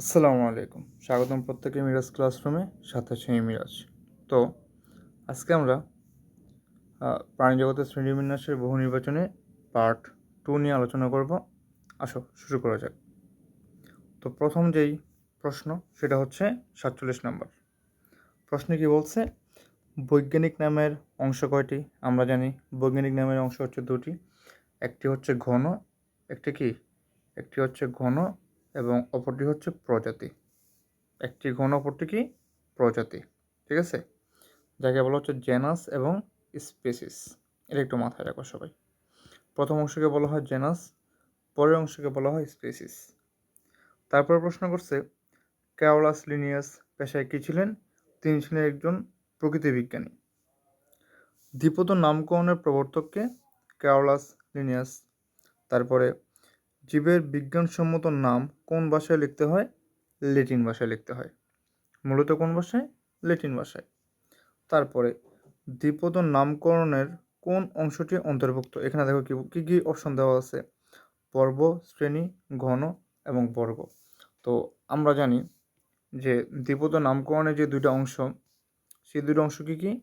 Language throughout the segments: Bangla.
আসসালামু আলাইকুম। স্বাগতম প্রত্যেকে মিরাজ ক্লাসরুমে আছে মিরাজ তো আজকে আমরা আহ, প্রাণী জগতের শ্রেণীবিন্যাসের বহু নির্বাচনে পার্ট টু নিয়ে আলোচনা করব। আসো শুরু করা যাক। তো প্রথম যেই প্রশ্ন সেটা হচ্ছে সাতচল্লিশ নম্বর। প্রশ্নে কি বলছে বৈজ্ঞানিক নামের অংশ কয়টি? আমরা জানি বৈজ্ঞানিক নামের অংশ হচ্ছে দুটি। একটি হচ্ছে ঘন একটি কি? একটি হচ্ছে ঘন এবং অপরটি হচ্ছে প্রজাতি। একটি ঘন অপরটি কি? প্রজাতি। ঠিক আছে? যাকে বলা হচ্ছে জেনাস এবং স্পেসিস। এটা একটু মাথায় রাখো সবাই। প্রথম অংশকে বলা হয় জেনাস, পরের অংশকে বলা হয় স্পেসিস। তারপর প্রশ্ন করছে, ক্যাওলাস লিনিয়াস পেশায় কী ছিলেন? তিনি ছিলেন একজন প্রকৃতি বিজ্ঞানী। দ্বিপদ নামকরণের প্রবর্তককে ক্যাওলাস লিনিয়াস, তারপরে জীবের বিজ্ঞানসম্মত নাম কোন ভাষায় লিখতে হয়? ল্যাটিন ভাষায় লিখতে হয়। মূলত কোন ভাষায়? ল্যাটিন ভাষায়। তারপরে দ্বিপদ নামকরণের কোন অংশটি অন্তর্ভুক্ত? এখানে দেখো কি, কী কী অপশন দেওয়া আছে? পর্ব শ্রেণি, ঘন এবং বর্গ। তো আমরা জানি যে দ্বিপদ নামকরণের যে দুইটা অংশ, সেই দুটো অংশ কী কী?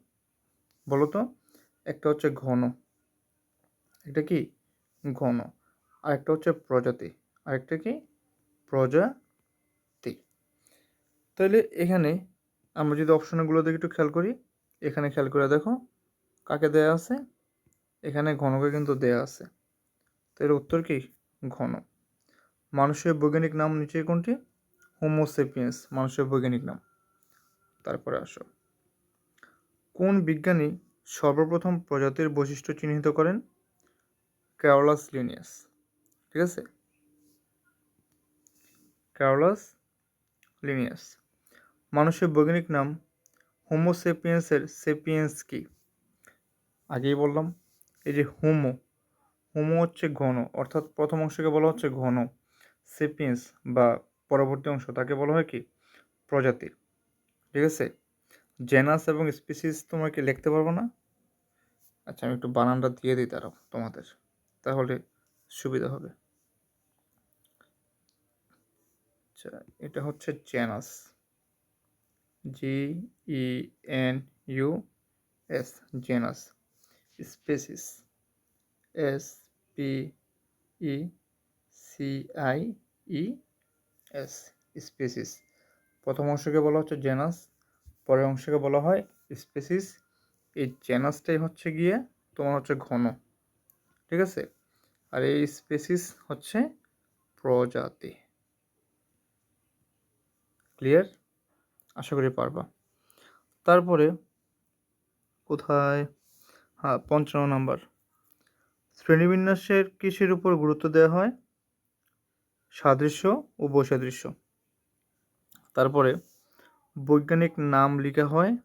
বলতো? একটা হচ্ছে ঘন এটা কি? ঘন। আরেকটা হচ্ছে প্রজাতি। আরেকটা কি? প্রজাতি। তাহলে এখানে আমরা যদি অপশনগুলো দেখে একটু খেয়াল করি, এখানে খেয়াল করে দেখো কাকে দেয়া আছে? এখানে ঘনকে কিন্তু দেয়া আছে। তো এর উত্তর কি? ঘন। মানুষের বৈজ্ঞানিক নাম নিচে কোনটি? হোমোসেপিয়েন্স মানুষের বৈজ্ঞানিক নাম। তারপরে আসো। কোন বিজ্ঞানী সর্বপ্রথম প্রজাতির বৈশিষ্ট্য চিহ্নিত করেন? ক্যারলাস লিনিয়াস ঠিক আছে? ক্যারলাস লিনিয়াস মানুষের বৈজ্ঞানিক নাম হোমোসেপিয়েন্সের সেপিয়েন্স কি? আগেই বললাম, এই যে হোমো হোমো হচ্ছে ঘন, অর্থাৎ প্রথম অংশকে বলা হচ্ছে ঘন সেপিয়েন্স বা পরবর্তী অংশ, তাকে বলা হয় কি? প্রজাতি ঠিক আছে? জেনাস এবং স্পিসিস তোমরা কি লিখতে পারব না? আচ্ছা আমি একটু বানানটা দিয়ে দিই তারাও তোমাদের, তাহলে সুবিধা হবে। আচ্ছা এটা হচ্ছে genus G E N U S genus species S P E C I E S species প্রথম অংশকে বলা হচ্ছে জেনাস পরের অংশকে বলা হয় স্পেসিস এই জেনাসটাই হচ্ছে গিয়ে তোমার হচ্ছে ঘন, ঠিক আছে? আর এই স্পেসিস হচ্ছে প্রজাতি। ক্লিয়ার আশা করি পারবা। তারপরে কোথায়? হ্যাঁ পঞ্চান্ন নাম্বার। শ্রেণীবিন্যাসের কিসের উপর গুরুত্ব দেওয়া হয়? সাদৃশ্য ও বৈসাদৃশ্য। তারপরে বৈজ্ঞানিক নাম লেখা হয়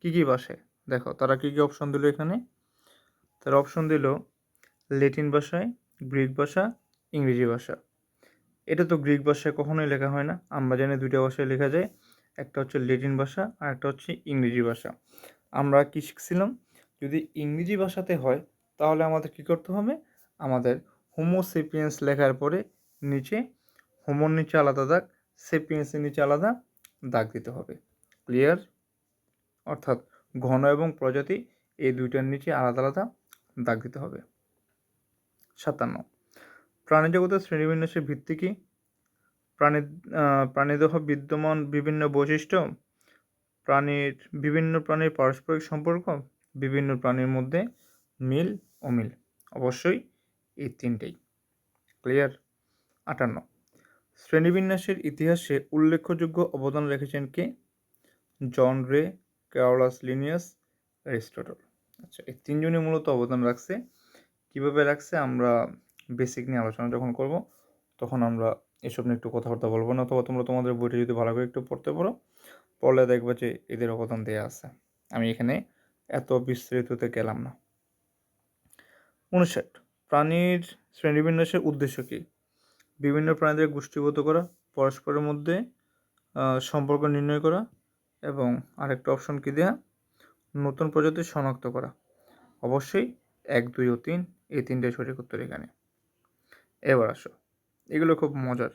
কী কী ভাষায়? দেখো, তারা কী কী অপশন দিল এখানে? তারা অপশন দিল ল্যাটিন ভাষায়, গ্রিক ভাষা, ইংরেজি ভাষা। এটা তো গ্রিক ভাষায় কখনোই লেখা হয় না। আমরা জানি দুইটা ভাষায় লেখা যায়। একটা হচ্ছে ল্যাটিন ভাষা আর একটা হচ্ছে ইংরেজি ভাষা। আমরা কী শিখছিলাম? যদি ইংরেজি ভাষাতে হয়, তাহলে আমাদের কী করতে হবে? আমাদের হোমোসেপিয়েন্স লেখার পরে নিচে হোমোর নিচে আলাদা দাগ সেপিয়েন্সের নিচে আলাদা দাগ দিতে হবে। ক্লিয়ার অর্থাৎ ঘন এবং প্রজাতি এই দুইটার নিচে আলাদা আলাদা দাগ দিতে হবে। সাতান্ন। প্রাণীজগতের শ্রেণীবিন্যাসের ভিত্তি কি? প্রাণী প্রাণীদেহ বিদ্যমান বিভিন্ন বৈশিষ্ট্য? প্রাণীর বিভিন্ন প্রাণীর পারস্পরিক সম্পর্ক? বিভিন্ন প্রাণীর মধ্যে মিল, অমিল? অবশ্যই এই তিনটেই। ক্লিয়ার? আটান্ন। শ্রেণীবিন্যাসের ইতিহাসে উল্লেখযোগ্য অবদান রেখেছেন কে? জন রে ক্যারলাস লিনিয়াস অ্যারিস্টটল। আচ্ছা এই তিনজনই মূলত অবদান রাখছে। কীভাবে রাখছে? আমরা বেসিক নিয়ে আলোচনা যখন করব, তখন আমরা এসব নিয়ে একটু কথাবার্তা বলব না, অথবা তোমরা তোমাদের বইটা যদি ভালো করে একটু পড়তে পারো, পড়লে দেখবে যে এদের অবদান দেওয়া আছে। আমি এখানে এত বিস্তৃততে গেলাম না। উনষাট। প্রাণীর শ্রেণীবিন্যাসের উদ্দেশ্য কী? বিভিন্ন প্রাণীদের গোষ্ঠীগত করা, পরস্পরের মধ্যে সম্পর্ক নির্ণয় করা এবং আরেকটা অপশন কী দেয়া? নতুন প্রজাতি শনাক্ত করা। অবশ্যই এক, দুই ও তিন, এই তিনটে সঠিক উত্তর এখানে। এবার আসো। এগুলো খুব মজার।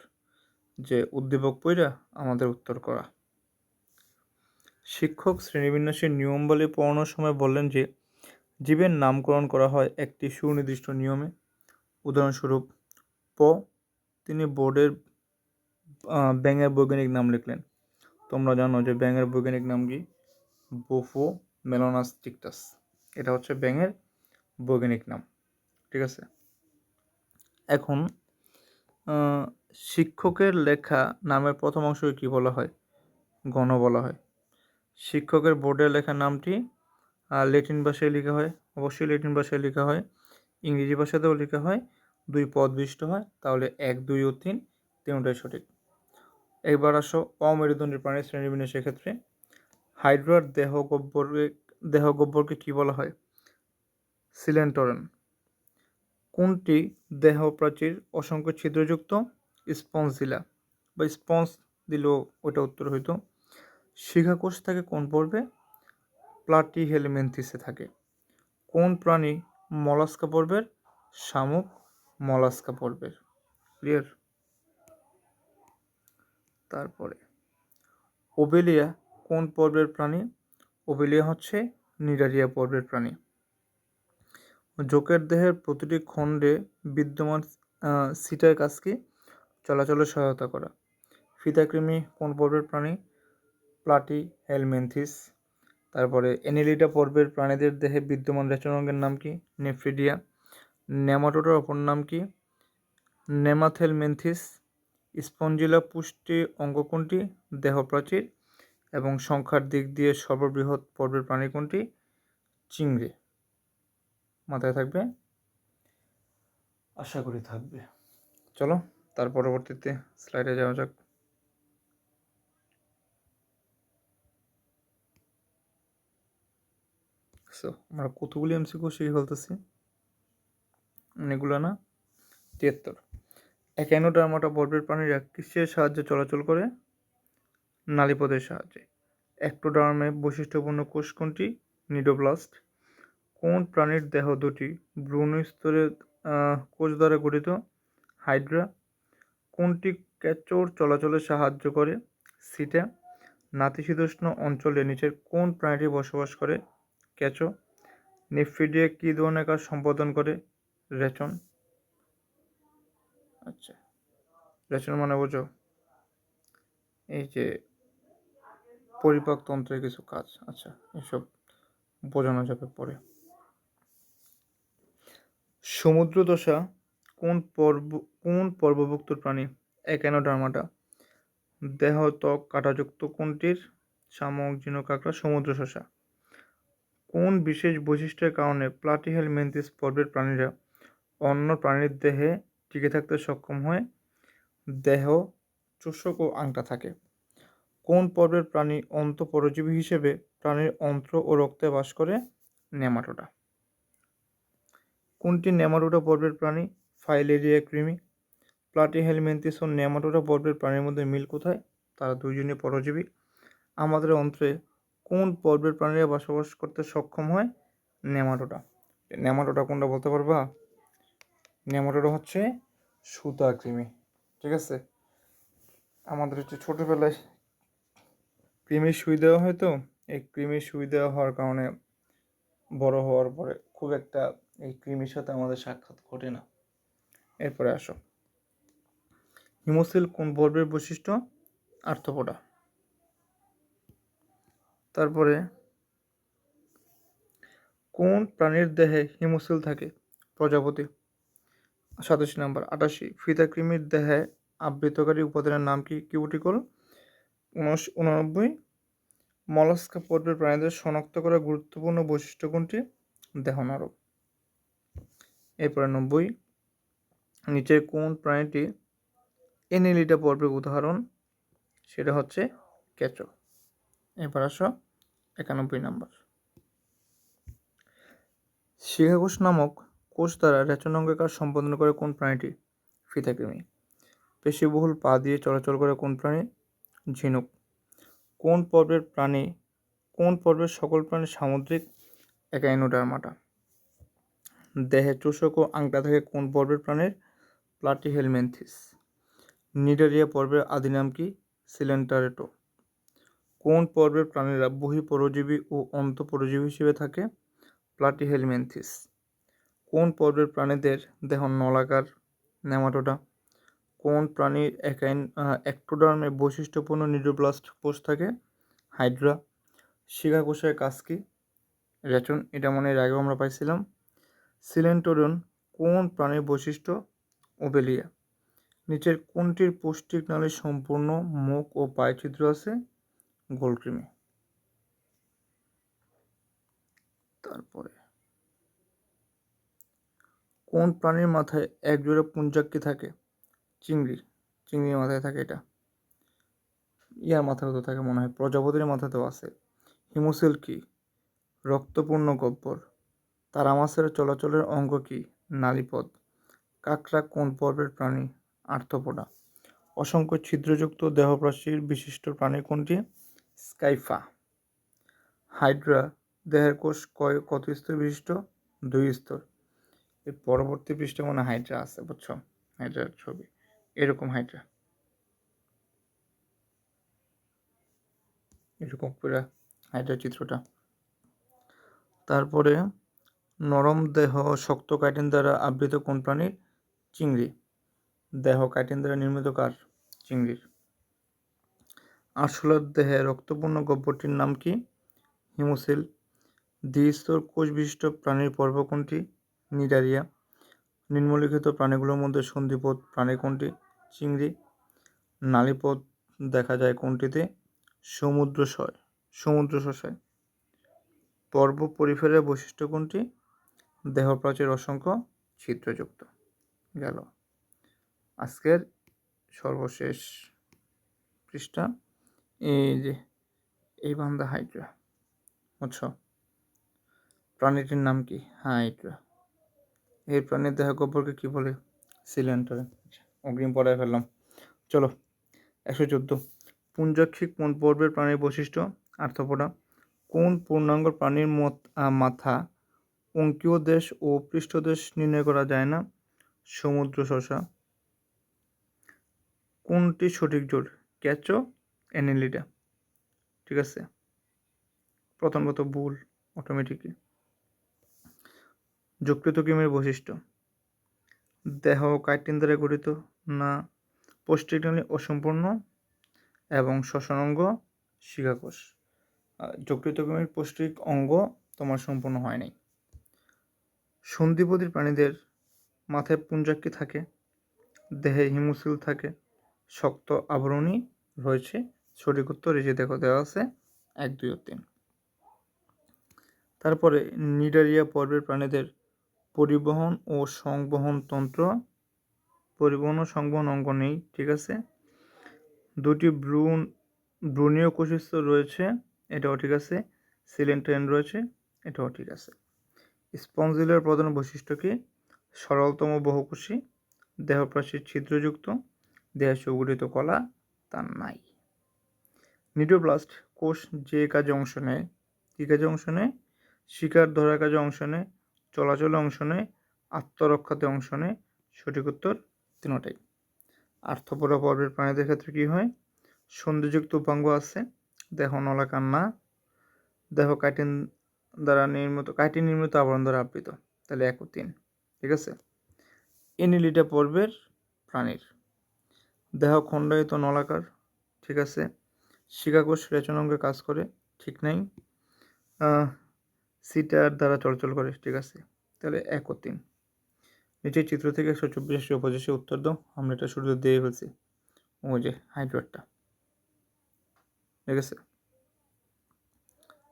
যে উদ্দীপক পইরা আমাদের উত্তর করা। শিক্ষক শ্রেণীবিন্যাসের নিয়ম বলে পড়ানোর সময় বললেন যে, জীবের নামকরণ করা হয় একটি সুনির্দিষ্ট নিয়মে। উদাহরণস্বরূপ, প, তিনি বোর্ডের ব্যাঙের বৈজ্ঞানিক নাম লিখলেন। তোমরা জানো যে ব্যাঙের বৈজ্ঞানিক নাম কি? বোফো মেলোনাস টিকটাস। এটা হচ্ছে ব্যাঙের বৈজ্ঞানিক নাম। ঠিক আছে? এখন শিক্ষকের লেখা নামের প্রথম অংশকে কী বলা হয়? গণ বলা হয়। শিক্ষকের বোর্ডের লেখা নামটি ল্যাটিন ভাষায় লেখা হয়। অবশ্যই ল্যাটিন ভাষায় লেখা হয়। ইংরেজি ভাষাতেও লেখা হয়। দুই পদ বিশিষ্ট হয়। তাহলে এক, দুই ও তিন তিনটাই সঠিক। এবার আসো অমেরুদণ্ডী প্রাণীর শ্রেণীবিন্যাসের ক্ষেত্রে। হাইড্রার দেহ গব্বরকে দেহ গব্বরকে কী বলা হয়? সিলেন্টরন। কোনটি দেহ প্রাচীর অসংখ্য ছিদ্রযুক্ত? স্পঞ্জ দিলা। বা স্পঞ্জ দিলেও ওটা উত্তর হইতো। শিখাকোষ থাকে কোন পর্বে? প্লাটি হেলমেন্থিসে থাকে। কোন প্রাণী মলাস্কা পর্বের? শামুক মলাস্কা পর্বের। ক্লিয়ার? তারপরে, ওবেলিয়া কোন পর্বের প্রাণী? ওবেলিয়া হচ্ছে নিডারিয়া পর্বের প্রাণী। জোকের দেহের প্রতিটি খণ্ডে বিদ্যমান সিটার কাজকে চলাচলে সহায়তা করা। ফিতাকৃমি কোন পর্বের প্রাণী, প্লাটি, হেলমেন্থিস। তারপরে এনিলিটা পর্বের প্রাণীদের দেহে বিদ্যমান রেচনাঙ্গের নাম কি? নেফ্রিডিয়া। নেমাটোডার অপর নাম কি? নেমাথেলমেন্থিস। স্পঞ্জিলা পুষ্টি অঙ্গ কোনটি? দেহ প্রাচীর এবং সংখ্যার দিক দিয়ে সর্ববৃহৎ পর্বের প্রাণী কোনটি? চিংড়ি। মাথায় থাকবে? আশা করি থাকবে। চলো তার পরবর্তীতে স্লাইডে যাওয়া যাক। সো আমরা কতগুলি এমসিকিউ শিখে ফেলতেছি? অনেকগুলো না? তিয়াত্তর। একাইনোডার্মাটা পর্বের প্রাণীরা কিসের সাহায্যে চলাচল করে? নালীপথের সাহায্যে। অ্যাক্টোডার্মে বৈশিষ্ট্যপূর্ণ কোষ কোনটি? নিডোব্লাস্ট। কোন প্রাণীর দেহ দুটি? ভ্রূণ স্তরের কোষ দ্বারা গঠিত। হাইড্রা। কোনটি ক্যাচোর চলাচলে সাহায্য করে? সিটা। নাতিশীতোষ্ণ অঞ্চলে নিচের কোন প্রাণীটি বসবাস করে? ক্যাচো। নিফিডিয়া কী ধরনের কাজ সম্পাদন করে? রেচন। আচ্ছা। রেচন মানে বোঝো। এই যে পরিপাক তন্ত্রের কিছু কাজ। আচ্ছা এসব বোঝানো যাবে পরে। সমুদ্র দশা কোন পর্ব, কোন পর্বভুক্ত প্রাণী? একানোডার্মাটা দেহ ত্বক কাঁটাযুক্ত কোনটির? শামুক ঝিনুক কাঁকড়া সমুদ্র শসা কোন বিশেষ বৈশিষ্ট্যের কারণে প্লাটিহেল মেন্থিস পর্বের প্রাণীরা অন্য প্রাণীর দেহে টিকে থাকতে সক্ষম হয় দেহ, চোষক ও আংটা থাকে? কোন পর্বের প্রাণী অন্তঃপরজীবী হিসেবে প্রাণীর অন্ত্র ও রক্তে বাস করে? নেমাটোডা। কোনটি নেমাটোডা পর্বের প্রাণী? ফাইলেরিয়া কৃমি প্লাটি প্লাটিহেলমেন্থিস ও নেমাটোটা পর্বের প্রাণীর মধ্যে মিল কোথায়? তারা দুইজনই পরজীবী। আমাদের অন্ত্রে কোন পর্বের প্রাণীরা বসবাস করতে সক্ষম হয়? নেমাটোডা। নেমাটোটা কোনটা বলতে পারবা? নেমাটোডা হচ্ছে সুতা কৃমি ঠিক আছে? আমাদের হচ্ছে ছোটোবেলায় কৃমির সুই দেওয়া হয় তো এই কৃমির সুই দেওয়া হওয়ার কারণে বড় হওয়ার পরে খুব একটা এই কৃমির সাথে আমাদের সাক্ষাৎ ঘটে না। এরপরে আসো। হিমোসিল কোন পর্বের বৈশিষ্ট্য? আর্থপোডা। তারপরে, কোন প্রাণীর দেহে হিমোসিল থাকে? প্রজাপতি। সাতাশ নাম্বার, আটাশি। ফিতাকৃমির দেহে আবৃতকারী উপাদানের নাম কি? কিউটিকল। উনআশি উননব্বই। মলাস্কা পর্বের প্রাণীদের শনাক্ত করা গুরুত্বপূর্ণ বৈশিষ্ট্য কোনটি? দেহ নরম এরপরে নব্বই। নিচের কোন প্রাণীটি এনিলিটা পর্বের উদাহরণ? সেটা হচ্ছে কেঁচো। এবার আসো, একানব্বই নাম্বার। শিখাকোষ নামক কোষ দ্বারা রেচনাঙ্গের কাজ সম্পাদন করে কোন প্রাণীটি? ফিতাকৃমি। পেশিবহুল পা দিয়ে চলাচল করে কোন প্রাণী? ঝিনুক। কোন পর্বের প্রাণী, কোন পর্বের সকল প্রাণী সামুদ্রিক একাইনোডার্মাটা? দেহে চোষক ও আংটা থাকে কোন পর্বের প্রাণের? প্লাটি হেলমেন্থিস নিডারিয়া পর্বের আদি নাম কি? সিলেন্টারেটো কোন পর্বের প্রাণীরা বহি পরজীবী ও অন্ত পরজীবী হিসেবে থাকে? প্লাটি হেলমেন্থিস কোন পর্বের প্রাণীদের দেহ নলাকার নেমাটোডা? কোন প্রাণীর একাইন অ্যাক্টোডার্মে বৈশিষ্ট্যপূর্ণ নিডোপ্লাস্ট কোষ থাকে? হাইড্রা শিখা কোষের কাজ কি? রেচন এটা মনে এর আগেও আমরা পাইছিলাম। সিলেন্টোরন কোন প্রাণীর বৈশিষ্ট্য? ওবেলিয়া। নিচের কোনটির পৌষ্টিক নালী সম্পূর্ণ মুখ ও পায়ে ছিদ্র আছে? গোলকৃমি তারপরে। কোন প্রাণীর মাথায় এক জোড়া পুঞ্জাক্কি থাকে? চিংড়ি। চিংড়ির মাথায় থাকে এটা। ইয়ার মাথায় তো থাকে মনে হয়। প্রজাপতির মাথাতেও আছে। হিমোসিল কি? রক্তপূর্ণ গব্বর। তারা মাছের চলাচলের অঙ্গ কি? নালীপদ। কাকড়া কোন পর্বের প্রাণী? আর্থপোডা। অসংখ্য ছিদ্রযুক্ত দেহপ্রাচীর বিশিষ্ট প্রাণী কোনটি? স্কাইফা। হাইড্রা, দেহের কোষ কয়, কত স্তর বিশিষ্ট? দুই স্তর। এর পরবর্তী পৃষ্ঠে মনে হাইড্রা আছে, বুঝছ? হাইড্রার ছবি। এরকম হাইড্রা। এরকম করে হাইড্রা চিত্রটা। তারপরে নরম দেহ শক্ত কাইটিন দ্বারা আবৃত কোন প্রাণীর? চিংড়ি। দেহ কাইটিন দ্বারা নির্মিত কার? চিংড়ির। আরশোলার দেহে রক্তপূর্ণ গব্বরটির নাম কি? হিমোসিল। দ্বিস্তর কোষ বিশিষ্ট প্রাণীর পর্ব কোনটি? নিডারিয়া। নিম্নলিখিত প্রাণীগুলোর মধ্যে সন্ধিপথ প্রাণী কোনটি? চিংড়ি। নালীপথ দেখা যায় কোনটিতে? সমুদ্র শশায় পর্ব পরিফেরের বৈশিষ্ট্য কোনটি? দেহপ্রাচীর অসংখ্য ছিদ্রযুক্ত। গেল। আজকের সর্বশেষ পৃষ্ঠা এই যে এই বান্দা হাইড্রা বুঝছ? প্রাণীটির নাম কি? হাইড্রা এই প্রাণীর দেহ গব্বরকে কী বলে? সিলিন্ডার। অগ্রিম পড়ায় ফেললাম। চলো, একশো চোদ্দ। পুঞ্জাক্ষিক কোন পর্বের প্রাণীর বৈশিষ্ট্য? আর্থপোডা। কোন পূর্ণাঙ্গ প্রাণীর মাথা? অঙ্কীয় দেশ ও পৃষ্ঠদেশ নির্ণয় করা যায় না। সমুদ্র শশা। কোনটি সঠিক জোর ক্যাচো অ্যানেলিডা। ঠিক আছে? প্রথমত ভুল অটোমেটিকলি যকৃত কিমের বৈশিষ্ট্য। দেহ কাইটিন দ্বারা গঠিত না পৌষ্টিকনালী অসম্পূর্ণ এবং শ্বসন অঙ্গ শিকাকোষ যকৃত কিমের পৌষ্টিক অঙ্গ তোমার সম্পূর্ণ হয় নাই। সন্ধিপতির প্রাণীদের মাথায় পুঞ্জাক্কি থাকে, দেহে হিমোসিল থাকে, শক্ত আবরণী রয়েছে। সঠিক উত্তর এই যে দেখো, দেওয়া আছে এক, দুই ও তিন। তারপরে নিডারিয়া পর্বের প্রাণীদের পরিবহন ও সংবহন তন্ত্র, পরিবহন ও সংবহন অঙ্গ নেই, ঠিক আছে? দুটি ব্রুন ব্রুনীয় কোষস্থ রয়েছে, এটাও ঠিক আছে। সিলেন্টেন রয়েছে, এটাও ঠিক আছে। স্পঞ্জিলের প্রধান বৈশিষ্ট্য কি? সরলতম বহুকোষী, দেহপ্রাচীর ছিদ্রযুক্ত দেহ সুগঠিত কলা, তার নাই। নিডোপ্লাস্ট কোষ যে কাজে অংশ নেয়, কী কাজে অংশ নেয়? শিকার ধরার কাজে অংশ নেয়, চলাচলে অংশ নেয়, আত্মরক্ষাতে অংশ নেয়, সঠিক উত্তর তিনটাই। আর্থপরা পর্বের প্রাণীদের ক্ষেত্রে কী হয় সন্ধিযুক্ত উপাঙ্গ আছে দেহ নলাকার না দেহ কাইটিন দ্বারা নির্মিত কাইটিন নির্মিত আবরণ দ্বারা আবৃত, তাহলে এক ও তিন, ঠিক আছে? এনিলিটা পর্বের প্রাণীর। দেহ খণ্ডায়িত নলাকার, ঠিক আছে? শিকাকোষ রেচনাঙ্গে কাজ করে, ঠিক নাই? সিটার দ্বারা চলাচল করে, ঠিক আছে? তাহলে এক ও তিন। নিচের চিত্র থেকে একশো চব্বিশ একশো উত্তর দাও, আমরা এটা শুরু দিয়ে ফেলছি। ওই যে, হাইড্রোটটা, ঠিক আছে?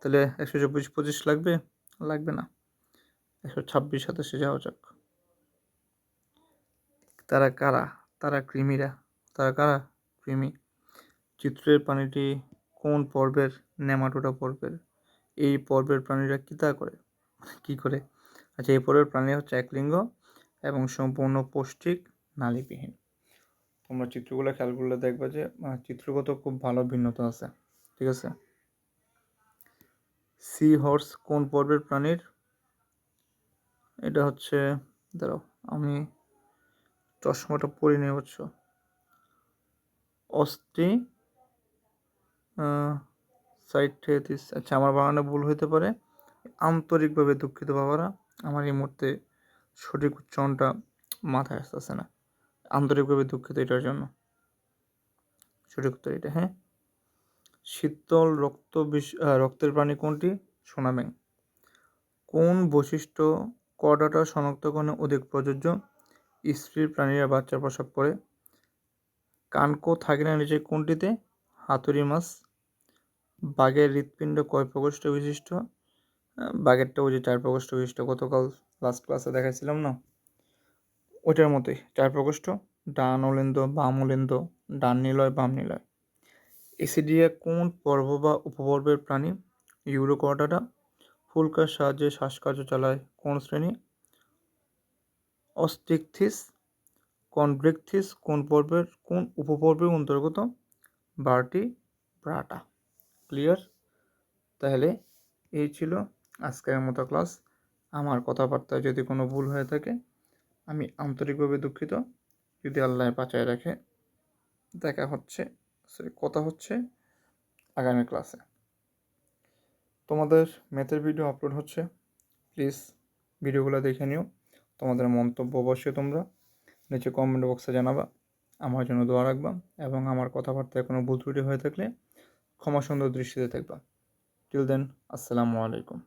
তাহলে একশো চব্বিশ পঁচিশ লাগবে? লাগবে না। একশো ছাব্বিশ সাতাশে যাওয়া যাক। তারা কারা? তারা কৃমিরা। তারা কারা? কৃমি। চিত্রের প্রাণীটি কোন পর্বের? নেমাটোটা পর্বের। এই পর্বের প্রাণীরা কী তা করে? কী করে? আচ্ছা এই পর্বের প্রাণী হচ্ছে একলিঙ্গ এবং সম্পূর্ণ পৌষ্টিক নালীবিহীন। তোমরা চিত্রগুলো খেয়াল করলে দেখবে যে চিত্রগত খুব ভালো ভিন্নতা আছে। ঠিক আছে? সি হর্স কোন পর্বের প্রাণীর? এটা হচ্ছে, দাঁড়াও, আমি চশমাটা পরি নিয়ে বুঝছ অস্টি সাইটেথিস আচ্ছা আমার বানানো ভুল হতে পারে। আন্তরিকভাবে দুঃখিত বাবারা, আমার এই মুহূর্তে সঠিক উচ্চারণটা মাথায় আসতেছে না। আন্তরিকভাবে দুঃখিত এটার জন্য। সঠিক উত্তর এটা হ্যাঁ? শীতল রক্ত রক্তের প্রাণী কোনটি? সোনাব্যাং কোন বৈশিষ্ট্য কর্ডাটা শনাক্তকরণে অধিক প্রযোজ্য? স্ত্রীর প্রাণীরা বাচ্চা প্রসব করে। কানকো থাকে না নিচে কোনটিতে? হাতুড়ি মাছ। বাঘের হৃৎপিণ্ড কয় প্রকোষ্ঠ বিশিষ্ট? বাঘেরটা ওই যে চার প্রকোষ্ঠ বিশিষ্ট, গতকাল লাস্ট ক্লাসে দেখাইছিলাম না? ওইটার মতোই, চার প্রকোষ্ঠ। ডান অলিন্দ, বাম অলিন্দ, ডান নিলয়, বাম নিলয়। এসিডিয়া কোন পর্ব বা উপপর্বের প্রাণী? ইউরোকর্ডাটা ফুলকার সাহায্যে শ্বাসকার্য চালায় কোন শ্রেণি? অস্টিকথিস। কনব্রেকথিস কোন পর্বের, কোন উপপর্বের অন্তর্গত? Vertebrata. ক্লিয়ার? তাহলে এই ছিল আজকের মতো ক্লাস। আমার কথাবার্তায় যদি কোনো ভুল হয়ে থাকে, আমি আন্তরিকভাবে দুঃখিত। যদি আল্লাহ বাঁচায় রাখে, দেখা হচ্ছে। সরি, কথা হচ্ছে আগামী ক্লাসে। তোমাদের ম্যাথের ভিডিও আপলোড হচ্ছে। প্লিজ ভিডিওগুলো দেখে নিও। তোমাদের মন্তব্য অবশ্যই তোমরা। নিচে কমেন্ট বক্সে জানাবা। আমার জন্য দোয়া রাখবা এবং আমার কথাবার্তায় কোনো ভুল ত্রুটি হয়ে থাকলে ক্ষমা সুন্দর দৃষ্টিতে থাকবা টিল দেন আসসালামু আলাইকুম।